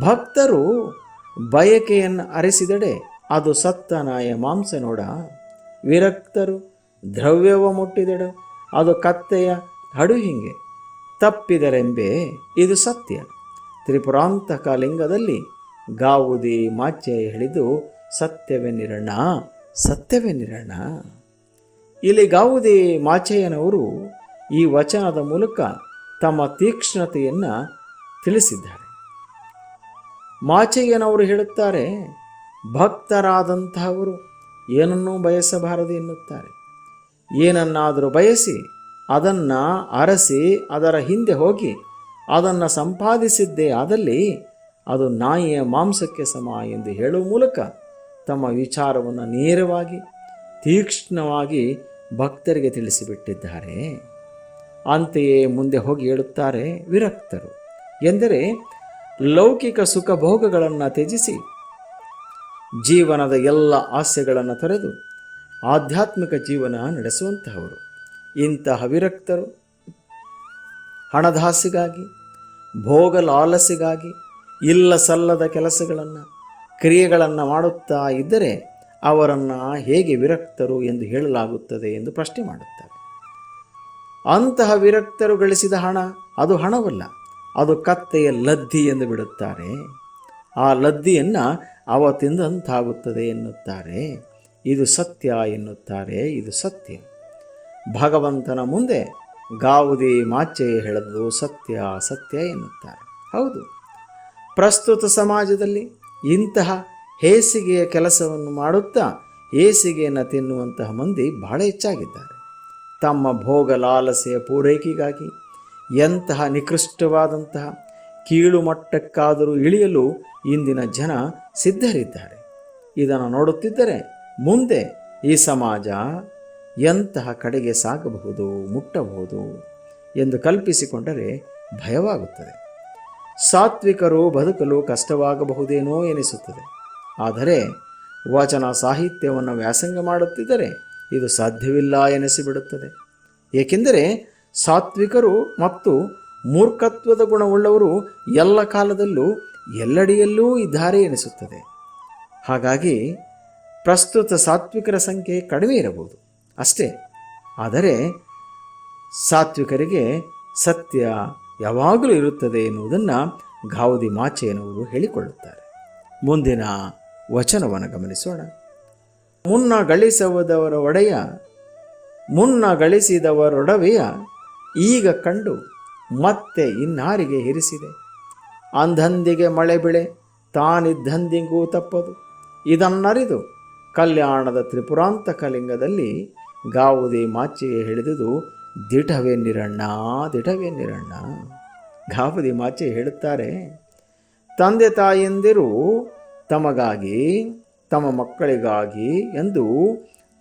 ಭಕ್ತರು ಬಯಕೆಯನ್ನು ಅರಿಸಿದಡೆ ಅದು ಸತ್ತ ನಾಯ ಮಾಂಸ ನೋಡ ವಿರಕ್ತರು ದ್ರವ್ಯವ ಮುಟ್ಟಿದಡು. ಅದು ಕತ್ತೆಯ ಹಡು ಹಿಂಗೆ ತಪ್ಪಿದರೆಂಬೆ ಇದು ಸತ್ಯ. ತ್ರಿಪುರಾಂತಕ ಲಿಂಗದಲ್ಲಿ ಗಾವುದಿ ಮಾಚೆ ಹೇಳಿದು ಸತ್ಯವೇ ನಿರಣ ಇಲ್ಲಿ ಗಾವುದಿ ಮಾಚೆಯನವರು ಈ ವಚನದ ಮೂಲಕ ತಮ್ಮ ತೀಕ್ಷ್ಣತೆಯನ್ನು ತಿಳಿಸಿದ್ದಾರೆ. ಮಾಚಯ್ಯನವರು ಹೇಳುತ್ತಾರೆ, ಭಕ್ತರಾದಂತಹವರು ಏನನ್ನೂ ಬಯಸಬಾರದು ಎನ್ನುತ್ತಾರೆ. ಏನನ್ನಾದರೂ ಬಯಸಿ ಅದನ್ನು ಅರಸಿ ಅದರ ಹಿಂದೆ ಹೋಗಿ ಅದನ್ನು ಸಂಪಾದಿಸಿದ್ದೇ ಆದಲ್ಲಿ ಅದು ನಾಯಿಯ ಮಾಂಸಕ್ಕೆ ಸಮ ಎಂದು ಹೇಳುವ ಮೂಲಕ ತಮ್ಮ ವಿಚಾರವನ್ನು ನೇರವಾಗಿ, ತೀಕ್ಷ್ಣವಾಗಿ ಭಕ್ತರಿಗೆ ತಿಳಿಸಿಬಿಟ್ಟಿದ್ದಾರೆ. ಅಂತೆಯೇ ಮುಂದೆ ಹೋಗಿ ಹೇಳುತ್ತಾರೆ ವಿರಕ್ತರು. ಎಂದರೆ ಲೌಕಿಕ ಸುಖ ಭೋಗಗಳನ್ನು ತ್ಯಜಿಸಿ, ಜೀವನದ ಎಲ್ಲ ಆಸೆಗಳನ್ನು ತೊರೆದು ಆಧ್ಯಾತ್ಮಿಕ ಜೀವನ ನಡೆಸುವಂತಹವರು. ಇಂತಹ ವಿರಕ್ತರು ಹಣದಾಸೆಗಾಗಿ ಭೋಗ ಲಾಲಸಿಗಾಗಿ ಇಲ್ಲ ಸಲ್ಲದ ಕೆಲಸಗಳನ್ನು, ಕ್ರಿಯೆಗಳನ್ನು ಮಾಡುತ್ತಾ ಇದ್ದರೆ ಅವರನ್ನು ಹೇಗೆ ವಿರಕ್ತರು ಎಂದು ಹೇಳಲಾಗುತ್ತದೆ ಎಂದು ಪ್ರಶ್ನೆ ಮಾಡುತ್ತಾರೆ. ಅಂತಹ ವಿರಕ್ತರು ಗಳಿಸಿದ ಹಣ ಅದು ಹಣವಲ್ಲ, ಅದು ಕತ್ತೆಯ ಲದ್ದಿ ಎಂದು ಬಿಡುತ್ತಾರೆ. ಆ ಲದ್ದಿಯನ್ನು ಅವ ತಿಂದಂತಾಗುತ್ತದೆ ಎನ್ನುತ್ತಾರೆ. ಇದು ಸತ್ಯ ಎನ್ನುತ್ತಾರೆ, ಇದು ಸತ್ಯ. ಭಗವಂತನ ಮುಂದೆ ಗಾವುದಿ ಮಾಚೆ ಹೇಳದು ಸತ್ಯ ಸತ್ಯ ಎನ್ನುತ್ತಾರೆ. ಹೌದು. ಪ್ರಸ್ತುತ ಸಮಾಜದಲ್ಲಿ ಇಂತಹ ಹೇಸಿಗೆಯ ಕೆಲಸವನ್ನು ಮಾಡುತ್ತಾ ಹೇಸಿಗೆಯನ್ನು ತಿನ್ನುವಂತಹ ಮಂದಿ ಬಹಳ ಹೆಚ್ಚಾಗಿದ್ದಾರೆ. ತಮ್ಮ ಭೋಗ ಲಾಲಸೆಯ ಪೂರೈಕೆಗಾಗಿ ಎಂತಹ ನಿಕೃಷ್ಟವಾದಂತಹ ಕೀಳು ಮಟ್ಟಕ್ಕಾದರೂ ಇಳಿಯಲು ಇಂದಿನ ಜನ ಸಿದ್ಧರಿದ್ದಾರೆ. ಇದನ್ನು ನೋಡುತ್ತಿದ್ದರೆ ಮುಂದೆ ಈ ಸಮಾಜ ಎಂತಹ ಕಡೆಗೆ ಸಾಗಬಹುದು, ಮುಟ್ಟಬಹುದು ಎಂದು ಕಲ್ಪಿಸಿಕೊಂಡರೆ ಭಯವಾಗುತ್ತದೆ. ಸಾತ್ವಿಕರು ಬದುಕಲು ಕಷ್ಟವಾಗಬಹುದೇನೋ ಎನಿಸುತ್ತದೆ. ಆದರೆ ವಚನ ಸಾಹಿತ್ಯವನ್ನು ವ್ಯಾಸಂಗ ಮಾಡುತ್ತಿದ್ದರೆ ಇದು ಸಾಧ್ಯವಿಲ್ಲ ಎನಿಸಿಬಿಡುತ್ತದೆ. ಏಕೆಂದರೆ ಸಾತ್ವಿಕರು ಮತ್ತು ಮೂರ್ಖತ್ವದ ಗುಣವುಳ್ಳವರು ಎಲ್ಲ ಕಾಲದಲ್ಲೂ ಎಲ್ಲೆಡೆಯಲ್ಲೂ ಇದ್ದಾರೆ ಎನಿಸುತ್ತದೆ. ಹಾಗಾಗಿ ಪ್ರಸ್ತುತ ಸಾತ್ವಿಕರ ಸಂಖ್ಯೆ ಕಡಿಮೆ ಇರಬಹುದು. ಅಷ್ಟೇ. ಆದರೆ ಸಾತ್ವಿಕರಿಗೆ ಸತ್ಯ ಯಾವಾಗಲೂ ಇರುತ್ತದೆ ಎನ್ನುವುದನ್ನು ಗಾವುದಿ ಮಾಚೆಯನವರು ಹೇಳಿಕೊಳ್ಳುತ್ತಾರೆ. ಮುಂದಿನ ವಚನವನ್ನು ಗಮನಿಸೋಣ. ಮುನ್ನ ಗಳಿಸುವುದವರ ಒಡೆಯ, ಮುನ್ನ ಗಳಿಸಿದವರೊಡವೆಯ ಈಗ ಕಂಡು ಮತ್ತೆ ಇನ್ನಾರಿಗೆ ಹಿರಿಸಿದೆ ಅಂಧಂದಿಗೆ ಮಳೆ ಬೆಳೆ, ತಾನಿದ್ದಂದಿಗೂ ತಪ್ಪದು. ಇದನ್ನರಿದು ಕಲ್ಯಾಣದ ತ್ರಿಪುರಾಂತ ಕಲಿಂಗದಲ್ಲಿ ಗಾವುದೇ ಮಾಚೆಗೆ ಹೇಳಿದುದು, ದಿಟವೇ ನಿರಣ್ಣಾ ಗಾವುದಿ ಮಾಚೆ ಹೇಳುತ್ತಾರೆ, ತಂದೆ ತಾಯಿಯಂದಿರು ತಮಗಾಗಿ, ತಮ್ಮ ಮಕ್ಕಳಿಗಾಗಿ ಎಂದು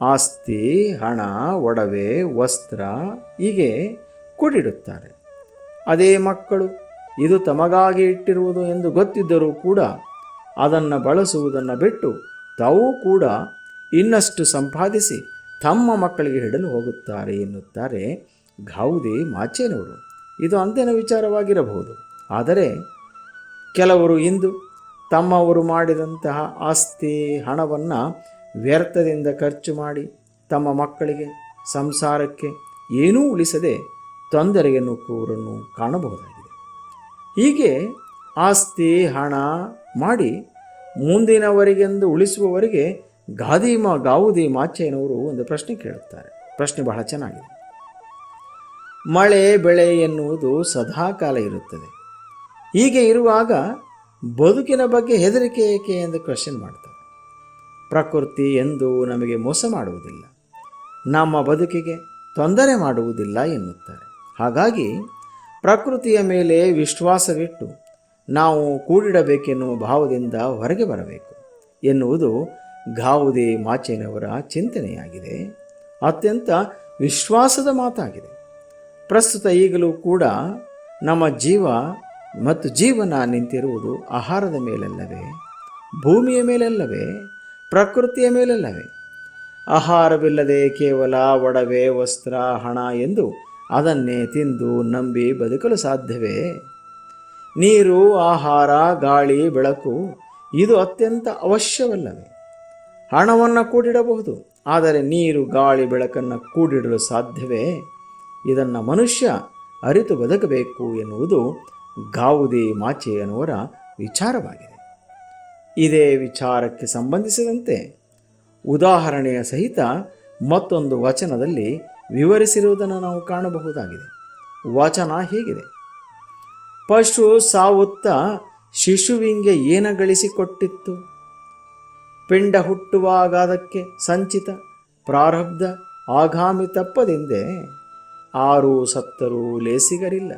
ಆಸ್ತಿ, ಹಣ, ಒಡವೆ, ವಸ್ತ್ರ ಹೀಗೆ ಕೂಡಿಡುತ್ತಾರೆ. ಅದೇ ಮಕ್ಕಳು ಇದು ತಮಗಾಗಿ ಇಟ್ಟಿರುವುದು ಎಂದು ಗೊತ್ತಿದ್ದರೂ ಕೂಡ ಅದನ್ನು ಬಳಸುವುದನ್ನು ಬಿಟ್ಟು ತಾವು ಕೂಡ ಇನ್ನಷ್ಟು ಸಂಪಾದಿಸಿ ತಮ್ಮ ಮಕ್ಕಳಿಗೆ ಹಿಡಲು ಹೋಗುತ್ತಾರೆ ಎನ್ನುತ್ತಾರೆ ಗೌದಿ ಮಾಚೇನವರು. ಇದು ಅಂದಿನ ವಿಚಾರವಾಗಿರಬಹುದು. ಆದರೆ ಕೆಲವರು ಇಂದು ತಮ್ಮವರು ಮಾಡಿದಂತಹ ಆಸ್ತಿ ಹಣವನ್ನು ವ್ಯರ್ಥದಿಂದ ಖರ್ಚು ಮಾಡಿ ತಮ್ಮ ಮಕ್ಕಳಿಗೆ ಸಂಸಾರಕ್ಕೆ ಏನೂ ಉಳಿಸದೆ ತೊಂದರೆಗೆ ನುಕ್ಕುವರನ್ನು ಕಾಣಬಹುದಾಗಿದೆ. ಹೀಗೆ ಆಸ್ತಿ ಹಣ ಮಾಡಿ ಮುಂದಿನವರಿಗೆಂದು ಉಳಿಸುವವರಿಗೆ ಗಾದಿ ಮಾ ಗಾವುದಿ ಮಾಚೆಯನವರು ಒಂದು ಪ್ರಶ್ನೆ ಕೇಳುತ್ತಾರೆ. ಪ್ರಶ್ನೆ ಬಹಳ ಚೆನ್ನಾಗಿದೆ. ಮಳೆ, ಬೆಳೆ ಎನ್ನುವುದು ಸದಾಕಾಲ ಇರುತ್ತದೆ. ಹೀಗೆ ಇರುವಾಗ ಬದುಕಿನ ಬಗ್ಗೆ ಹೆದರಿಕೆ ಏಕೆ ಎಂದು ಕ್ವಶನ್ ಮಾಡ್ತಾರೆ. ಪ್ರಕೃತಿ ಎಂದು ನಮಗೆ ಮೋಸ ಮಾಡುವುದಿಲ್ಲ. ನಮ್ಮ ಬದುಕಿಗೆ ತೊಂದರೆ ಮಾಡುವುದಿಲ್ಲ ಎನ್ನುತ್ತಾರೆ. ಹಾಗಾಗಿ ಪ್ರಕೃತಿಯ ಮೇಲೆ ವಿಶ್ವಾಸವಿಟ್ಟು ನಾವು ಕೂಡಿಡಬೇಕೆನ್ನುವ ಭಾವದಿಂದ ಹೊರಗೆ ಬರಬೇಕು ಎನ್ನುವುದು ಗಾವುದೇ ಮಾಚೇನವರ ಚಿಂತನೆಯಾಗಿದೆ. ಅತ್ಯಂತ ವಿಶ್ವಾಸದ ಮಾತಾಗಿದೆ. ಪ್ರಸ್ತುತ ಈಗಲೂ ಕೂಡ ನಮ್ಮ ಜೀವ ಮತ್ತು ಜೀವನ ನಿಂತಿರುವುದು ಆಹಾರದ ಮೇಲಲ್ಲವೇ, ಭೂಮಿಯ ಮೇಲಲ್ಲವೇ, ಪ್ರಕೃತಿಯ ಮೇಲಲ್ಲವೇ? ಆಹಾರವಿಲ್ಲದೆ ಕೇವಲ ಒಡವೆ, ವಸ್ತ್ರ, ಹಣ ಎಂದು ಅದನ್ನೇ ತಿಂದು ನಂಬಿ ಬದುಕಲು ಸಾಧ್ಯವೇ? ನೀರು, ಆಹಾರ, ಗಾಳಿ, ಬೆಳಕು, ಇದು ಅತ್ಯಂತ ಅವಶ್ಯವಲ್ಲವೇ? ಹಣವನ್ನು ಕೂಡಿಡಬಹುದು. ಆದರೆ ನೀರು, ಗಾಳಿ, ಬೆಳಕನ್ನು ಕೂಡಿಡಲು ಸಾಧ್ಯವೇ? ಇದನ್ನು ಮನುಷ್ಯ ಅರಿತು ಬದುಕಬೇಕು ಎನ್ನುವುದು ಗಾವುದೇ ಮಾಚೆಯನವರ ವಿಚಾರವಾಗಿದೆ. ಇದೇ ವಿಚಾರಕ್ಕೆ ಸಂಬಂಧಿಸಿದಂತೆ ಉದಾಹರಣೆಯ ಸಹಿತ ಮತ್ತೊಂದು ವಚನದಲ್ಲಿ ವಿವರಿಸಿರುವುದನ್ನು ನಾವು ಕಾಣಬಹುದಾಗಿದೆ. ವಚನ ಹೀಗಿದೆ. ಪಶು ಸಾವುತ್ತ ಶಿಶುವಿಂಗೆ ಏನ ಗಳಿಸಿಕೊಟ್ಟಿತ್ತು? ಪಿಂಡ ಹುಟ್ಟುವಾಗ ಅದಕ್ಕೆ ಸಂಚಿತ, ಪ್ರಾರಬ್ಧ ಆಗಾಮಿ ತಪ್ಪದಿಂದೆ ಆರು ಸತ್ತರೂ ಲೇಸಿಗರಿಲ್ಲ.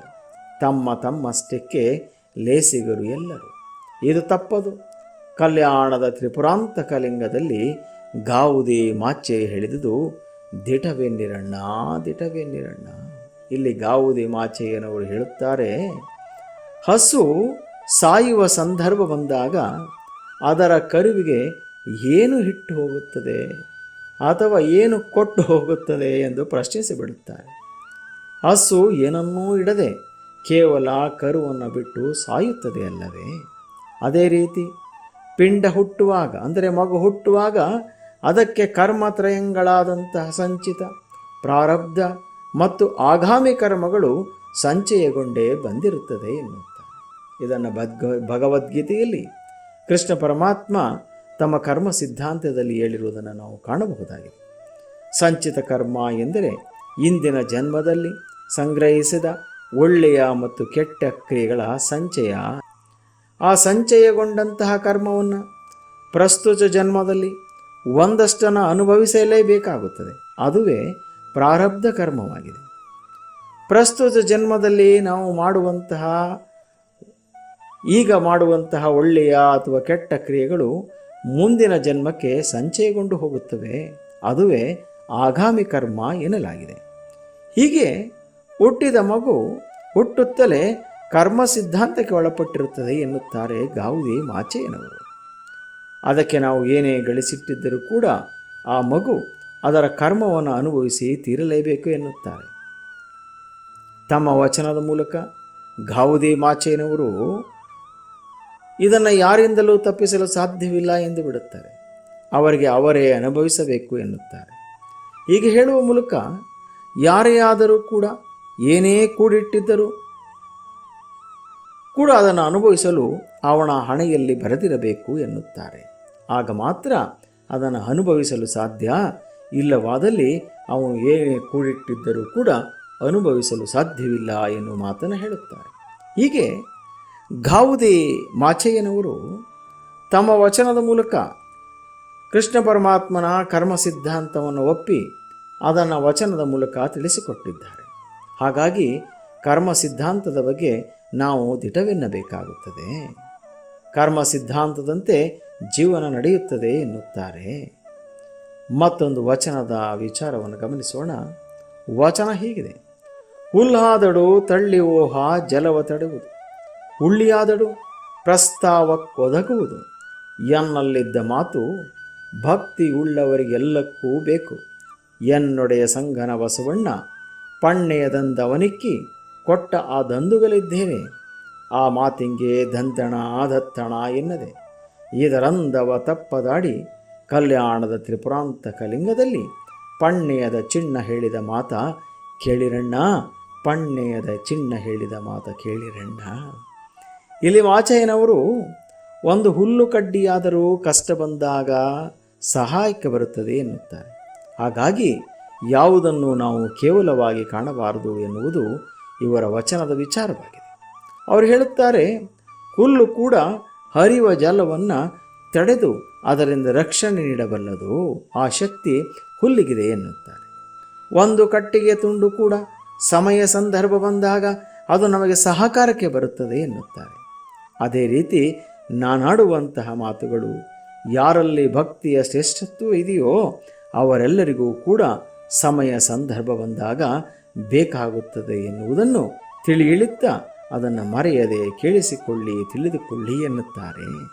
ತಮ್ಮ ತಮ್ಮಷ್ಟಕ್ಕೆ ಲೇಸಿಗರು ಎಲ್ಲರು. ಇದು ತಪ್ಪದು. ಕಲ್ಯಾಣದ ತ್ರಿಪುರಾಂತ ಕಲಿಂಗದಲ್ಲಿ ಗಾವುದೇ ಮಾಚೆ ಹೇಳಿದುದು, ದಿಟವೆನ್ನಿರಣ್ಣ ದಿಟವೆನ್ನಿರಣ್ಣ. ಇಲ್ಲಿ ಗಾವುದೇ ಮಾಚೆಯನವರು ಹೇಳುತ್ತಾರೆ, ಹಸು ಸಾಯುವ ಸಂದರ್ಭ ಬಂದಾಗ ಅದರ ಕರುವಿಗೆ ಏನು ಹಿಟ್ಟು ಹೋಗುತ್ತದೆ ಅಥವಾ ಏನು ಕೊಟ್ಟು ಹೋಗುತ್ತದೆ ಎಂದು ಪ್ರಶ್ನಿಸಿಬಿಡುತ್ತಾರೆ. ಹಸು ಏನನ್ನೂ ಇಡದೆ ಕೇವಲ ಕರುವನ್ನು ಬಿಟ್ಟು ಸಾಯುತ್ತದೆ ಅಲ್ಲವೇ? ಅದೇ ರೀತಿ ಪಿಂಡ ಹುಟ್ಟುವಾಗ, ಅಂದರೆ ಮಗು ಹುಟ್ಟುವಾಗ ಅದಕ್ಕೆ ಕರ್ಮತ್ರಯಂಗಳಾದಂತಹ ಸಂಚಿತ, ಪ್ರಾರಬ್ಧ ಮತ್ತು ಆಗಾಮಿ ಕರ್ಮಗಳು ಸಂಚಯಗೊಂಡೇ ಬಂದಿರುತ್ತದೆ ಎನ್ನುತ್ತಾರೆ. ಇದನ್ನು ಭದ್ಗ, ಭಗವದ್ಗೀತೆಯಲ್ಲಿ ಕೃಷ್ಣ ಪರಮಾತ್ಮ ತಮ್ಮ ಕರ್ಮ ಸಿದ್ಧಾಂತದಲ್ಲಿ ಹೇಳಿರುವುದನ್ನು ನಾವು ಕಾಣಬಹುದಾಗಿದೆ. ಸಂಚಿತ ಕರ್ಮ ಎಂದರೆ ಇಂದಿನ ಜನ್ಮದಲ್ಲಿ ಸಂಗ್ರಹಿಸಿದ ಒಳ್ಳೆಯ ಮತ್ತು ಕೆಟ್ಟ ಕ್ರಿಯೆಗಳ ಸಂಚಯ. ಆ ಸಂಚಯಗೊಂಡಂತಹ ಕರ್ಮವನ್ನು ಪ್ರಸ್ತುತ ಜನ್ಮದಲ್ಲಿ ಒಂದಷ್ಟನ್ನು ಅನುಭವಿಸಲೇಬೇಕಾಗುತ್ತದೆ. ಅದುವೇ ಪ್ರಾರಬ್ಧ ಕರ್ಮವಾಗಿದೆ. ಪ್ರಸ್ತುತ ಜನ್ಮದಲ್ಲಿ ನಾವು ಮಾಡುವಂತಹ, ಈಗ ಮಾಡುವಂತಹ ಒಳ್ಳೆಯ ಅಥವಾ ಕೆಟ್ಟ ಕ್ರಿಯೆಗಳು ಮುಂದಿನ ಜನ್ಮಕ್ಕೆ ಸಂಚಯಗೊಂಡು ಹೋಗುತ್ತವೆ. ಅದುವೇ ಆಗಾಮಿ ಕರ್ಮ ಎನ್ನಲಾಗಿದೆ. ಹೀಗೆ ಹುಟ್ಟಿದ ಮಗು ಹುಟ್ಟುತ್ತಲೇ ಕರ್ಮ ಸಿದ್ಧಾಂತಕ್ಕೆ ಒಳಪಟ್ಟಿರುತ್ತದೆ ಎನ್ನುತ್ತಾರೆ ಗಾವುದಿ ಮಾಚೆಯನವರು ಅದಕ್ಕೆ ನಾವು ಏನೇ ಗಳಿಸಿಟ್ಟಿದ್ದರೂ ಕೂಡ ಆ ಮಗು ಅದರ ಕರ್ಮವನ್ನು ಅನುಭವಿಸಿ ತೀರಲೇಬೇಕು ಎನ್ನುತ್ತಾರೆ. ತಮ್ಮ ವಚನದ ಮೂಲಕ ಗಾವುದಿ ಮಾಚೆಯನವರು ಇದನ್ನು ಯಾರಿಂದಲೂ ತಪ್ಪಿಸಲು ಸಾಧ್ಯವಿಲ್ಲ ಎಂದು ಬಿಡುತ್ತಾರೆ. ಅವರಿಗೆ ಅವರೇ ಅನುಭವಿಸಬೇಕು ಎನ್ನುತ್ತಾರೆ. ಹೀಗೆ ಹೇಳುವ ಮೂಲಕ ಯಾರೇ ಆದರೂ ಕೂಡ, ಏನೇ ಕೂಡಿಟ್ಟಿದ್ದರೂ ಕೂಡ ಅದನ್ನು ಅನುಭವಿಸಲು ಅವನ ಹಣೆಯಲ್ಲಿ ಬರೆದಿರಬೇಕು ಎನ್ನುತ್ತಾರೆ. ಆಗ ಮಾತ್ರ ಅದನ್ನು ಅನುಭವಿಸಲು ಸಾಧ್ಯ. ಇಲ್ಲವಾದಲ್ಲಿ ಅವನು ಏನೇ ಕೂಡಿಟ್ಟಿದ್ದರೂ ಕೂಡ ಅನುಭವಿಸಲು ಸಾಧ್ಯವಿಲ್ಲ ಎನ್ನುವ ಮಾತನ್ನು ಹೇಳುತ್ತಾರೆ. ಹೀಗೆ ಗಾವುದೇ ಮಾಚಯ್ಯನವರು ತಮ್ಮ ವಚನದ ಮೂಲಕ ಕೃಷ್ಣ ಪರಮಾತ್ಮನ ಕರ್ಮ ಸಿದ್ಧಾಂತವನ್ನು ಒಪ್ಪಿ ಅದನ್ನು ವಚನದ ಮೂಲಕ ತಿಳಿಸಿಕೊಟ್ಟಿದ್ದಾರೆ. ಹಾಗಾಗಿ ಕರ್ಮ ಸಿದ್ಧಾಂತದ ಬಗ್ಗೆ ನಾವು ದಿಟವೆನ್ನಬೇಕಾಗುತ್ತದೆ. ಕರ್ಮ ಸಿದ್ಧಾಂತದಂತೆ ಜೀವನ ನಡೆಯುತ್ತದೆ ಎನ್ನುತ್ತಾರೆ. ಮತ್ತೊಂದು ವಚನದ ವಿಚಾರವನ್ನು ಗಮನಿಸೋಣ. ವಚನ ಹೀಗಿದೆ. ಹುಲ್ಲಾದಡು ತಳ್ಳಿ ಓಹ ಜಲವ ತಡುವುದು. ಹುಳ್ಳಿಯಾದಡು ಪ್ರಸ್ತಾವಕ್ಕೊದಗುವುದು ಎನ್ನಲ್ಲಿದ್ದ ಮಾತು ಭಕ್ತಿ ಉಳ್ಳವರಿಗೆಲ್ಲಕ್ಕೂ ಬೇಕು. ಎನ್ನೊಡೆಯ ಸಂಘನ ಬಸವಣ್ಣ ಪಣ್ಣೆಯದಂದವನಿಕ್ಕಿ ಕೊಟ್ಟ ಆ ದಂದುಗಳಿದ್ದೇವೆ ಆ ಮಾತಿಂಗೆ ದಂತಣ ದತ್ತಣ ಎನ್ನದೆ. ಇದರಂದವ ತಪ್ಪದಾಡಿ ಕಲ್ಯಾಣದ ತ್ರಿಪುರಾಂತ ಕಲಿಂಗದಲ್ಲಿ ಪಣ್ಣೆಯದ ಚಿನ್ನ ಹೇಳಿದ ಮಾತ ಕೇಳಿರಣ್ಣ, ಪಣ್ಣೆಯದ ಚಿನ್ನ ಹೇಳಿದ ಮಾತ ಕೇಳಿರಣ್ಣ. ಇಲ್ಲಿ ವಾಚಯ್ಯನವರು ಒಂದು ಹುಲ್ಲು ಕಡ್ಡಿಯಾದರೂ ಕಷ್ಟ ಬಂದಾಗ ಸಹಾಯಕ್ಕೆ ಬರುತ್ತದೆ ಎನ್ನುತ್ತಾರೆ. ಹಾಗಾಗಿ ಯಾವುದನ್ನು ನಾವು ಕೇವಲವಾಗಿ ಕಾಣಬಾರದು ಎನ್ನುವುದು ಇವರ ವಚನದ ವಿಚಾರವಾಗಿದೆ. ಅವರು ಹೇಳುತ್ತಾರೆ, ಹುಲ್ಲು ಕೂಡ ಹರಿಯುವ ಜಲವನ್ನು ತಡೆದು ಅದರಿಂದ ರಕ್ಷಣೆ ನೀಡಬಲ್ಲದು. ಆ ಶಕ್ತಿ ಹುಲ್ಲಿಗಿದೆ ಎನ್ನುತ್ತಾರೆ. ಒಂದು ಕಟ್ಟಿಗೆ ತುಂಡು ಕೂಡ ಸಮಯ ಸಂದರ್ಭ ಬಂದಾಗ ಅದು ನಮಗೆ ಸಹಕಾರಕ್ಕೆ ಬರುತ್ತದೆ ಎನ್ನುತ್ತಾರೆ. ಅದೇ ರೀತಿ ನಾನಾಡುವಂತಹ ಮಾತುಗಳು, ಯಾರಲ್ಲಿ ಭಕ್ತಿಯ ಶ್ರೇಷ್ಠತ್ವ ಇದೆಯೋ ಅವರೆಲ್ಲರಿಗೂ ಕೂಡ ಸಮಯ ಸಂದರ್ಭ ಬಂದಾಗ ಬೇಕಾಗುತ್ತದೆ ಎನ್ನುವುದನ್ನು ತಿಳಿ ಅದನ್ನು ಮರೆಯದೆ ಕೇಳಿಸಿಕೊಳ್ಳಿ, ತಿಳಿದುಕೊಳ್ಳಿ ಎನ್ನುತ್ತಾರೆ.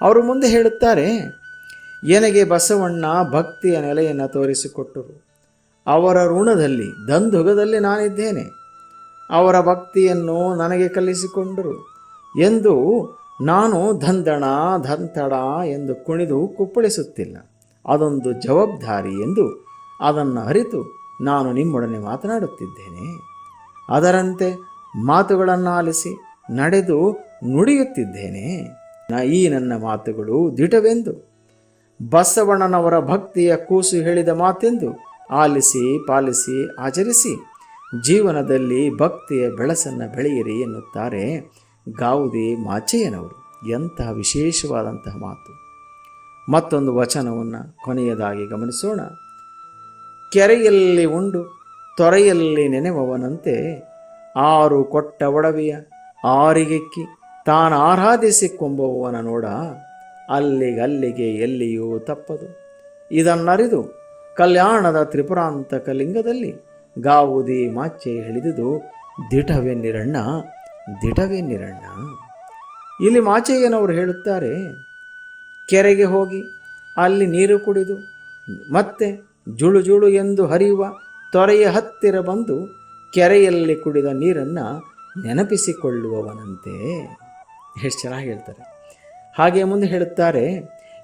ಅವರು ಮುಂದೆ ಹೇಳುತ್ತಾರೆ, ಎನಗೆ ಬಸವಣ್ಣ ಭಕ್ತಿಯ ನೆಲೆಯನ್ನು ತೋರಿಸಿಕೊಟ್ಟರು. ಅವರ ಋಣದಲ್ಲಿ, ದಂಧುಗದಲ್ಲಿ ನಾನಿದ್ದೇನೆ. ಅವರ ಭಕ್ತಿಯನ್ನು ನನಗೆ ಕಲಿಸಿಕೊಂಡರು. ಎಂದು ನಾನು ಧಂದಣ ಧಂತಡ ಎಂದು ಕುಣಿದು ಕುಪ್ಪಳಿಸುತ್ತಿಲ್ಲ. ಅದೊಂದು ಜವಾಬ್ದಾರಿ ಎಂದು ಅದನ್ನು ಅರಿತು ನಾನು ನಿಮ್ಮೊಡನೆ ಮಾತನಾಡುತ್ತಿದ್ದೇನೆ. ಅದರಂತೆ ಮಾತುಗಳನ್ನು ಆಲಿಸಿ ನಡೆದು ನುಡಿಯುತ್ತಿದ್ದೇನೆ. ಈ ನನ್ನ ಮಾತುಗಳು ದಿಟವೆಂದು, ಬಸವಣ್ಣನವರ ಭಕ್ತಿಯ ಕೂಸು ಹೇಳಿದ ಮಾತೆಂದು ಆಲಿಸಿ, ಪಾಲಿಸಿ, ಆಚರಿಸಿ ಜೀವನದಲ್ಲಿ ಭಕ್ತಿಯ ಬೆಳಸನ್ನು ಬೆಳೆಯಿರಿ ಎನ್ನುತ್ತಾರೆ ಗಾವುದಿ ಮಾಚೆಯನವರು. ಎಂತಹ ವಿಶೇಷವಾದಂತಹ ಮಾತು. ಮತ್ತೊಂದು ವಚನವನ್ನು ಕೊನೆಯದಾಗಿ ಗಮನಿಸೋಣ. ಕೆರೆಯಲ್ಲಿ ಉಂಡು ತೊರೆಯಲ್ಲಿ ನೆನೆವವನಂತೆ ಆರು ಕೊಟ್ಟ ಒಡವೆಯ ಆರಿಗೆಕ್ಕಿ ತಾನು ಆರಾಧಿಸಿಕೊಂಬುವವನ ನೋಡ ಅಲ್ಲಿಗಲ್ಲಿಗೆ ಎಲ್ಲಿಯೂ ತಪ್ಪದು. ಇದನ್ನರಿದು ಕಲ್ಯಾಣದ ತ್ರಿಪುರಾಂತಕ ಲಿಂಗದಲ್ಲಿ ಗಾವುದಿ ಮಾಚೆ ಹಿಡಿದುದು ದಿಟವೆನ್ನಿರಣ್ಣ ದಿಟವೆನ್ನಿರಣ್ಣ ಇಲ್ಲಿ ಮಾಚಯ್ಯನವರು ಹೇಳುತ್ತಾರೆ, ಕೆರೆಗೆ ಹೋಗಿ ಅಲ್ಲಿ ನೀರು ಕುಡಿದು ಮತ್ತೆ ಜುಳು ಜುಳು ಎಂದು ಹರಿಯುವ ತೊರೆಯ ಹತ್ತಿರ ಬಂದು ಕೆರೆಯಲ್ಲಿ ಕುಡಿದ ನೀರನ್ನು ನೆನಪಿಸಿಕೊಳ್ಳುವವನಂತೆ. ಎಷ್ಟು ಚೆನ್ನಾಗಿ ಹೇಳ್ತಾರೆ. ಹಾಗೆ ಮುಂದೆ ಹೇಳುತ್ತಾರೆ,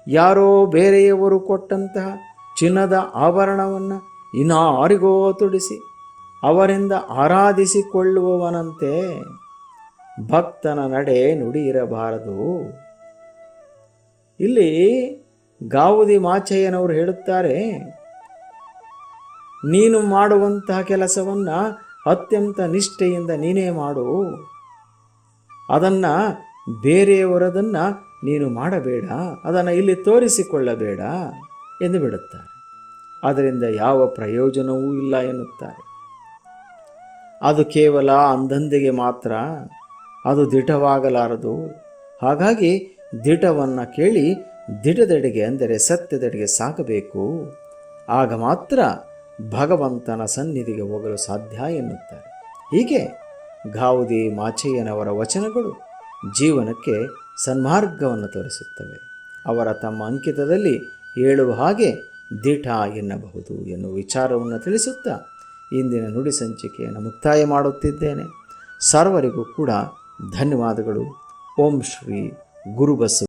ಯಾರೋ ಬೇರೆಯವರು ಕೊಟ್ಟಂತಹ ಚಿನ್ನದ ಆಭರಣವನ್ನು ಇನ್ನಾರಿಗೋ ತುಡಿಸಿ ಅವರಿಂದ ಆರಾಧಿಸಿಕೊಳ್ಳುವವನಂತೆ. ಭಕ್ತನ ನಡೆ ನುಡಿ ಇರಬಾರದು ಇಲ್ಲಿ ಗಾವುದಿ ಮಾಚಯ್ಯನವರು ಹೇಳುತ್ತಾರೆ, ನೀನು ಮಾಡುವಂತಹ ಕೆಲಸವನ್ನು ಅತ್ಯಂತ ನಿಷ್ಠೆಯಿಂದ ನೀನೇ ಮಾಡು. ಅದನ್ನು ಬೇರೆಯವರದನ್ನು ನೀನು ಮಾಡಬೇಡ, ಅದನ್ನು ಇಲ್ಲಿ ತೋರಿಸಿಕೊಳ್ಳಬೇಡ ಎಂದು ಬಿಡುತ್ತಾರೆ. ಅದರಿಂದ ಯಾವ ಪ್ರಯೋಜನವೂ ಇಲ್ಲ ಎನ್ನುತ್ತಾರೆ. ಅದು ಕೇವಲ ಅಂದಂದಿಗೆ ಮಾತ್ರ. ಅದು ದಿಟವಾಗಲಾರದು. ಹಾಗಾಗಿ ದಿಟವನ್ನು ಕೇಳಿ ದಿಟದೆಡೆಗೆ ಅಂದರೆ ಸತ್ಯದೆಡೆಗೆ ಸಾಗಬೇಕು. ಆಗ ಮಾತ್ರ ಭಗವಂತನ ಸನ್ನಿಧಿಗೆ ಹೋಗಲು ಸಾಧ್ಯ ಎನ್ನುತ್ತಾರೆ. ಹೀಗೆ ಗಾವುದಿ ಮಾಚಯ್ಯನವರ ವಚನಗಳು ಜೀವನಕ್ಕೆ ಸನ್ಮಾರ್ಗವನ್ನು ತೋರಿಸುತ್ತವೆ. ಅವರ ತಮ್ಮ ಅಂಕಿತದಲ್ಲಿ ಹೇಳುವ ಹಾಗೆ ದಿಟ ಎನ್ನಬಹುದು ಎನ್ನುವ ವಿಚಾರವನ್ನು ತಿಳಿಸುತ್ತಾ ಇಂದಿನ ನುಡಿ ಸಂಚಿಕೆಯನ್ನು ಮುಕ್ತಾಯ ಮಾಡುತ್ತಿದ್ದೇನೆ. ಸರ್ವರಿಗೂ ಕೂಡ ಧನ್ಯವಾದಗಳು. ಓಂ ಶ್ರೀ ಗುರುಬಸವ